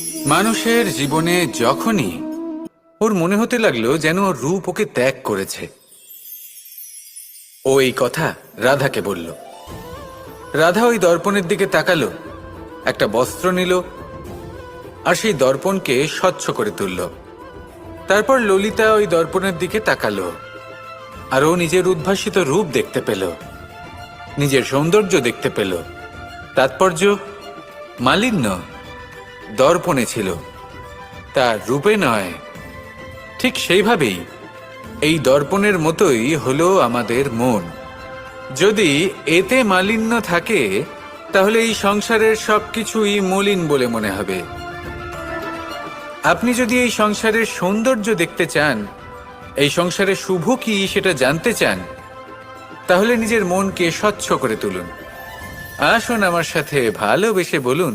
মানুষের জীবনে যখনই ওর মনে হতে লাগল যেন রূপ ওকে ত্যাগ করেছে। ও এই কথা রাধাকে বলল। রাধা ওই দর্পণের দিকে তাকালো, একটা বস্ত্র নিল আর সেই দর্পণকে স্বচ্ছ করে তুলল। তারপর ললিতা ওই দর্পণের দিকে তাকালো আর ও নিজের উদ্ভাসিত রূপ দেখতে পেল, নিজের সৌন্দর্য দেখতে পেল, তাৎপর্য মালিন্য। দর্পণে ছিল। তার রূপে নয়, ঠিক সেইভাবেই এই দর্পণের মতোই হলো আমাদের মন। যদি এতে মালিন্য থাকে, তাহলে এই সংসারের সবকিছুই মলিন বলে মনে হবে। আপনি যদি এই সংসারের সৌন্দর্য দেখতে চান, এই সংসারে শুভ কি সেটা জানতে চান, তাহলে নিজের মনকে স্বচ্ছ করে তুলুন। আসুন আমার সাথে ভালোবেসে বলুন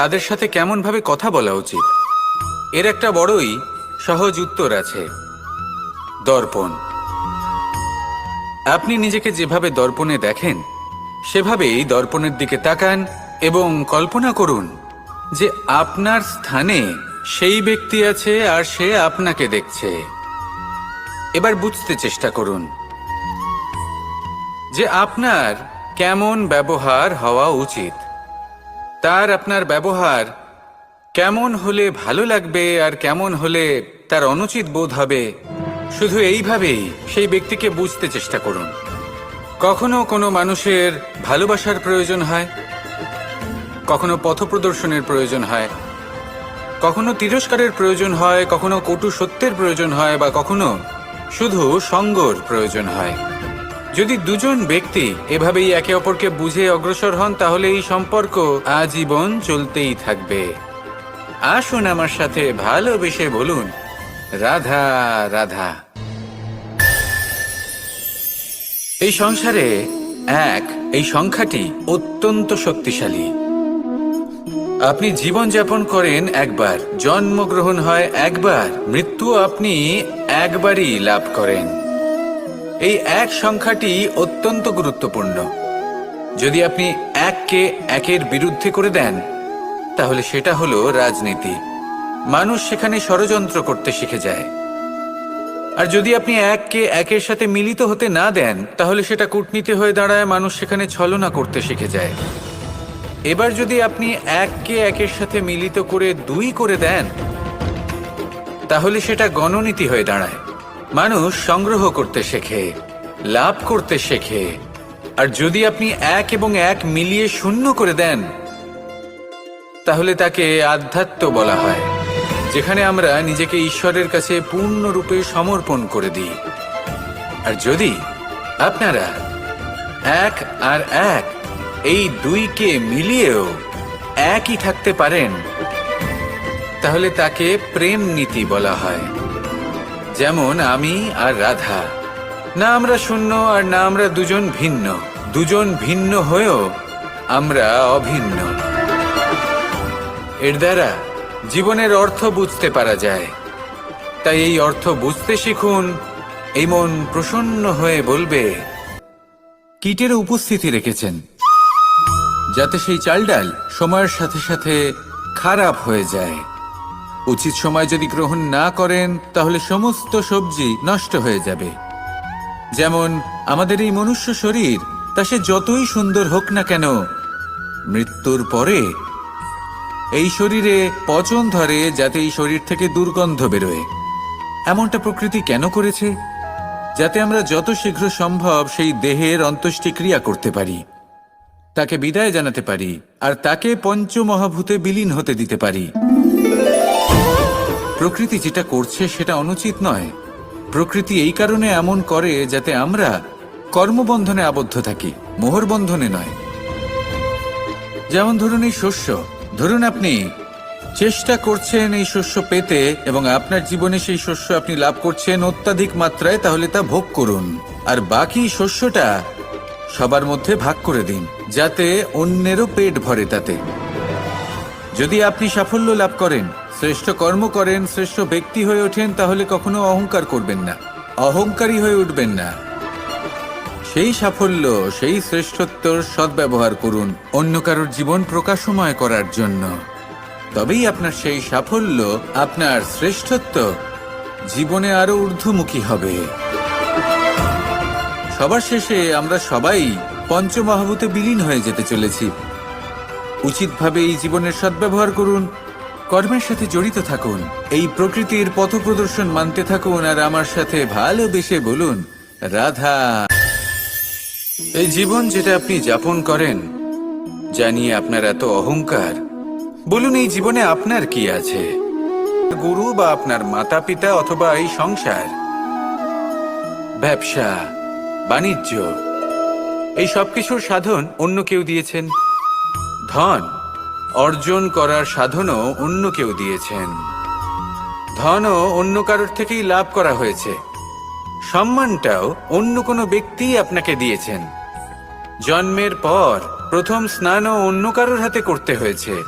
তাদের সাথে কেমন ভাবে কথা বলা উচিত? এর একটা বড়ই সহজ উত্তর আছে, দর্পণ। আপনি নিজেকে যেভাবে দর্পণে দেখেন, সেভাবেই দর্পণের দিকে তাকান এবং কল্পনা করুন যে আপনার স্থানে সেই ব্যক্তি আছে আর সে আপনাকে দেখছে। এবার বুঝতে চেষ্টা করুন যে আপনার কেমন ব্যবহার হওয়া উচিত। তার আপনার ব্যবহার কেমন হলে ভালো লাগবে আর কেমন হলে তার অনুচিত বোধ হবে? শুধু এইভাবেই সেই ব্যক্তিকে বুঝতে চেষ্টা করুন। কখনো কোনো মানুষের ভালোবাসার প্রয়োজন হয়? কখনো পথপ্রদর্শনের প্রয়োজন হয়? কখনো তিরস্কারের প্রয়োজন হয়? কখনো কটু সত্যের প্রয়োজন হয়? বা কখনো শুধু সঙ্গর প্রয়োজন হয়? যদি দুজন ব্যক্তি এভাবেই একে অপরকে বুঝে অগ্রসর হন, তাহলে এই সম্পর্ক আজীবন চলতেই থাকবে। আসুন আমার সাথে ভালোবেসে বলুন, রাধা রাধা। এই সংসারে এক, এই সংখ্যাটি অত্যন্ত শক্তিশালী। আপনি জীবন যাপন করেন একবার, জন্মগ্রহণ হয় একবার, মৃত্যু আপনি একবারই লাভ করেন। এই এক সংখ্যাটি অত্যন্ত গুরুত্বপূর্ণ। যদি আপনি এককে একের বিরুদ্ধে করে দেন, তাহলে সেটা হলো রাজনীতি। মানুষ সেখানে ষড়যন্ত্র করতে শিখে যায়। আর যদি আপনি এককে একের সাথে মিলিত হতে না দেন, তাহলে সেটা কূটনীতি হয়ে দাঁড়ায়, মানুষ সেখানে ছলনা করতে শিখে যায়। এবার যদি আপনি এককে একের সাথে মিলিত করে দুই করে দেন, তাহলে সেটা গণনীতি হয়ে দাঁড়ায়। মানুষ সংগ্রহ করতে শেখে, লাভ করতে শেখে। আর যদি আপনি এক এবং এক মিলিয়ে শূন্য করে দেন, তাহলে তাকে আধ্যাত্ম বলা হয়, যেখানে আমরা নিজেকে ঈশ্বরের কাছে পূর্ণরূপে সমর্পণ করে দিই। আর যদি আপনারা এক আর এক এই দুইকে মিলিয়েও একই থাকতে পারেন, তাহলে তাকে প্রেম নীতি বলা হয়। যেমন আমি আর রাধা। না আমরা শূন্য আর না আমরা দুজন ভিন্ন। দুজন ভিন্ন হয়েও আমরা অভিন্ন। এর দ্বারা জীবনের অর্থ বুঝতে পারা যায়। তাই এই অর্থ বুঝতে শিখুন, এই মন প্রসন্ন হয়ে বলবে, কীটের উপস্থিতি রেখেছেন। যাতে সেই চাল ডাল সময়ের সাথে সাথে খারাপ হয়ে যায়। উচিত সময় যদি গ্রহণ না করেন, তাহলে সমস্ত সবজি নষ্ট হয়ে যাবে। যেমন, আমাদের এই মনুষ্য শরীর, তা সে যতই সুন্দর হোক না কেন, মৃত্যুর পরে এই শরীরে পচন ধরে যাতে এই শরীর থেকে দুর্গন্ধ বেরোয়। এমনটা প্রকৃতি কেন করেছে? যাতে আমরা যত শীঘ্র সম্ভব সেই দেহের অন্ত্যেষ্টিক্রিয়া করতে পারি। তাকে বিদায় জানাতে পারি, আর তাকে পঞ্চমহাভূতে বিলীন হতে দিতে পারি। প্রকৃতি যেটা করছে সেটা অনুচিত নয়। প্রকৃতি এই কারণে এমন করে যাতে আমরা কর্মবন্ধনে আবদ্ধ থাকি, মোহর বন্ধনে নয়। যেমন ধরুন এই শস্য, ধরুন আপনি চেষ্টা করছেন এই শস্য পেতে এবং আপনার জীবনে সেই শস্য আপনি লাভ করছেন অত্যাধিক মাত্রায়, তাহলে তা ভোগ করুন। আর বাকি শস্যটা সবার মধ্যে ভাগ করে দিন, যাতে অন্যেরও পেট ভরে তাতে। যদি আপনি সাফল্য লাভ করেন শ্রেষ্ঠ কর্ম করেন, শ্রেষ্ঠ ব্যক্তি হয়ে ওঠেন, তাহলে কখনো অহংকার করবেন না। অহংকারী হয়ে উঠবেন না। সেই সাফল্য, সেই শ্রেষ্ঠত্বর সদ্ব্যবহার করুন অন্য কারোর জীবন প্রকাশময় করার জন্য। তবেই আপনার সেই সাফল্য, আপনার শ্রেষ্ঠত্ব জীবনে আরও ঊর্ধ্বমুখী হবে। সবার শেষে আমরা সবাই পঞ্চমহাভূতে বিলীন হয়ে যেতে চলেছি। উচিতভাবে এই জীবনের সদ্ব্যবহার করুন কর্মের সাথে জড়িত থাকুন। এই প্রকৃতির পথপ্রদর্শন মানতে থাকুন আর আমার সাথে ভালোবেসে বলুন, রাধা। এই জীবন যেটা আপনি যাপন করেন জানিয়ে আপনার এত অহংকার, বলুন এই জীবনে আপনার কি আছে? গুরু বা আপনার মাতা পিতা অথবা এই সংসার, ব্যবসা, বাণিজ্য, এই সবকিছুর সাধন অন্য কেউ দিয়েছেন? ধন অর্জন করার সাধনও অন্য কেউ দিয়েছেন। ধনও অন্য কারোর থেকেই লাভ করা হয়েছে। সম্মানটাও অন্য কোনো ব্যক্তি আপনাকে দিয়েছেন। জন্মের পর প্রথম স্নানও অন্য কারোর হাতে করতে হয়েছে।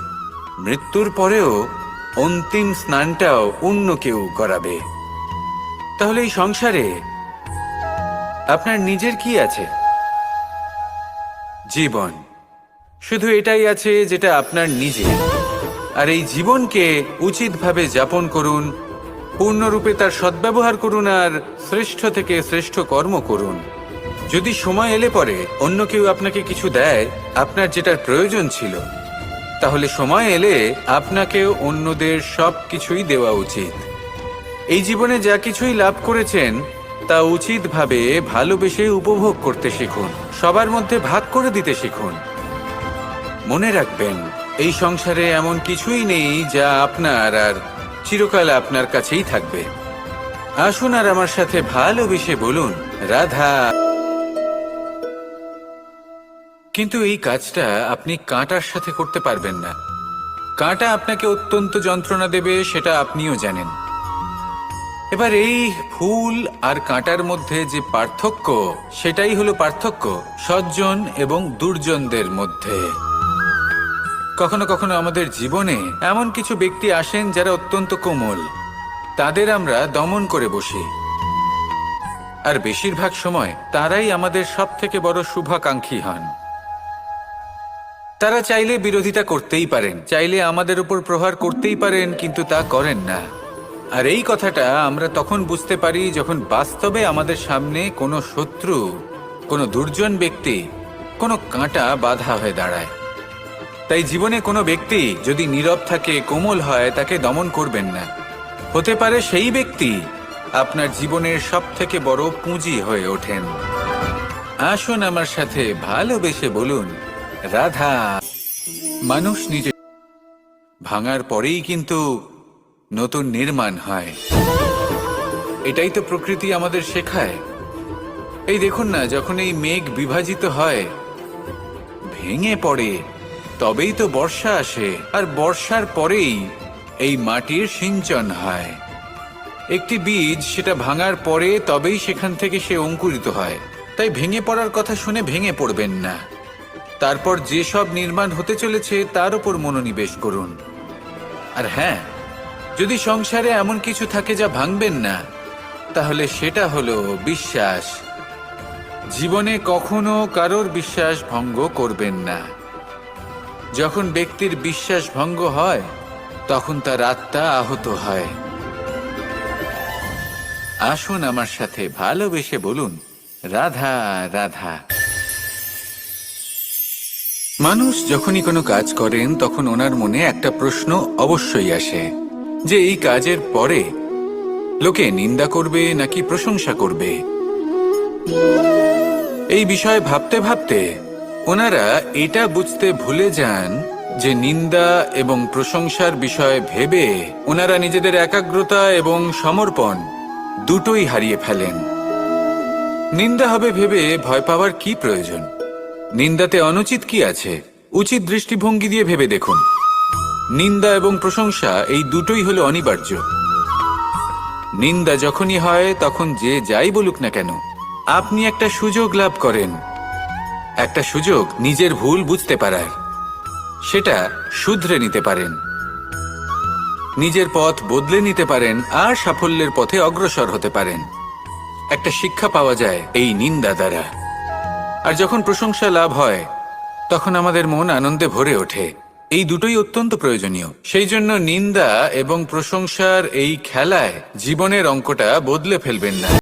মৃত্যুর পরেও অন্তিম স্নানটাও অন্য কেউ করাবে। তাহলে এই সংসারে আপনার নিজের কি আছে? জীবন। শুধু এটাই আছে যেটা আপনার নিজের। আর এই জীবনকে উচিতভাবে যাপন করুন, পূর্ণরূপে তার সদ্ব্যবহার করুন আর শ্রেষ্ঠ থেকে শ্রেষ্ঠ কর্ম করুন। যদি সময় এলে পরে অন্য কেউ আপনাকে কিছু দেয়, আপনার যেটার প্রয়োজন ছিল, তাহলে সময় এলে আপনাকেও অন্যদের সব কিছুই দেওয়া উচিত। এই জীবনে যা কিছুই লাভ করেছেন, তা উচিতভাবে ভালোবেসে উপভোগ করতে শিখুন, সবার মধ্যে ভাগ করে দিতে শিখুন। মনে রাখবেন, এই সংসারে এমন কিছুই নেই যা আপনার আর চিরকাল আপনার কাছেই থাকবে। আসুন আর আমার সাথে ভালোবেসে বলুন, রাধা। কিন্তু এই কাজটা আপনি কাঁটার সাথে করতে পারবেন না। কাঁটা আপনাকে অত্যন্ত যন্ত্রণা দেবে, সেটা আপনিও জানেন। এবার এই ফুল আর কাঁটার মধ্যে যে পার্থক্য, সেটাই হলো পার্থক্য সজ্জন এবং দুর্জনদের মধ্যে। কখনো কখনো আমাদের জীবনে এমন কিছু ব্যক্তি আসেন যারা অত্যন্ত কোমল। তাদের আমরা দমন করে বসি। আর বেশিরভাগ সময় তারাই আমাদের সব থেকে বড় শুভাকাঙ্ক্ষী হন। তারা চাইলে বিরোধিতা করতেই পারেন, চাইলে আমাদের উপর প্রহার করতেই পারেন, কিন্তু তা করেন না। আর এই কথাটা আমরা তখন বুঝতে পারি যখন বাস্তবে আমাদের সামনে কোনো শত্রু, কোনো দুর্জন ব্যক্তি, কোনো কাঁটা বাধা হয়ে দাঁড়ায়। তাই জীবনে কোনো ব্যক্তি যদি নীরব থাকে, কোমল হয়, তাকে দমন করবেন না। হতে পারে সেই ব্যক্তি আপনার জীবনের সব থেকে বড় পুঁজি হয়ে ওঠেন। আসুন আমার সাথে ভালোবেসে বলুন, রাধা। মানুষ নিজে ভাঙার পরেই কিন্তু নতুন নির্মাণ হয়। এটাই তো প্রকৃতি আমাদের শেখায়। এই দেখুন না, যখন এই মেঘ বিভাজিত হয়, ভেঙে পড়ে তবেই তো বর্ষা আসে, আর বর্ষার পরেই এই মাটির সিঞ্চন হয়। একটি বীজ সেটা ভাঙার পরে তবেই সেখান থেকে সে অঙ্কুরিত হয়। তাই ভেঙে পড়ার কথা শুনে ভেঙে পড়বেন না। তারপর যে সব নির্মাণ হতে চলেছে তার উপর মনোনিবেশ করুন। আর হ্যাঁ যদি সংসারে এমন কিছু থাকে যা ভাঙবেন না, তাহলে সেটা হলো বিশ্বাস। জীবনে কখনো কারোর বিশ্বাস ভঙ্গ করবেন না। যখন ব্যক্তির বিশ্বাস ভঙ্গ হয়, তখন তার আত্মা আহত হয়। আসুন আমার সাথে ভালোবেসে বলুন, রাধা রাধা। মানুষ যখনই কোনো কাজ করেন, তখন ওনার মনে একটা প্রশ্ন অবশ্যই আসে, যে এই কাজের পরে লোকে নিন্দা করবে নাকি প্রশংসা করবে? এই বিষয়ে ভাবতে ভাবতে ওনারা এটা বুঝতে ভুলে যান যে নিন্দা এবং প্রশংসার বিষয়ে ভেবে ওনারা নিজেদের একাগ্রতা এবং সমর্পণ দুটোই হারিয়ে ফেলেন। নিন্দা হবে ভেবে ভয় পাওয়ার কি প্রয়োজন? নিন্দাতে অনুচিত কি আছে? উচিত দৃষ্টিভঙ্গি দিয়ে ভেবে দেখুন। নিন্দা এবং প্রশংসা এই দুটোই হলো অনিবার্য। নিন্দা যখনই হয়, তখন যে যাই বলুক না কেন, আপনি একটা সুযোগ লাভ করেন। একটা সুযোগ নিজের ভুল বুঝতে পারার। সেটা শুধরে নিতে পারেন। নিজের পথ বদলে নিতে পারেন আর সাফল্যের পথে অগ্রসর হতে পারেন। একটা শিক্ষা পাওয়া যায় এই নিন্দা দ্বারা। আর যখন প্রশংসা লাভ হয়, তখন আমাদের মন আনন্দে ভরে ওঠে। এই দুটোই অত্যন্ত প্রয়োজনীয়। সেই জন্য নিন্দা এবং প্রশংসার এই খেলায় জীবনের অঙ্কটা বদলে ফেলবেন না।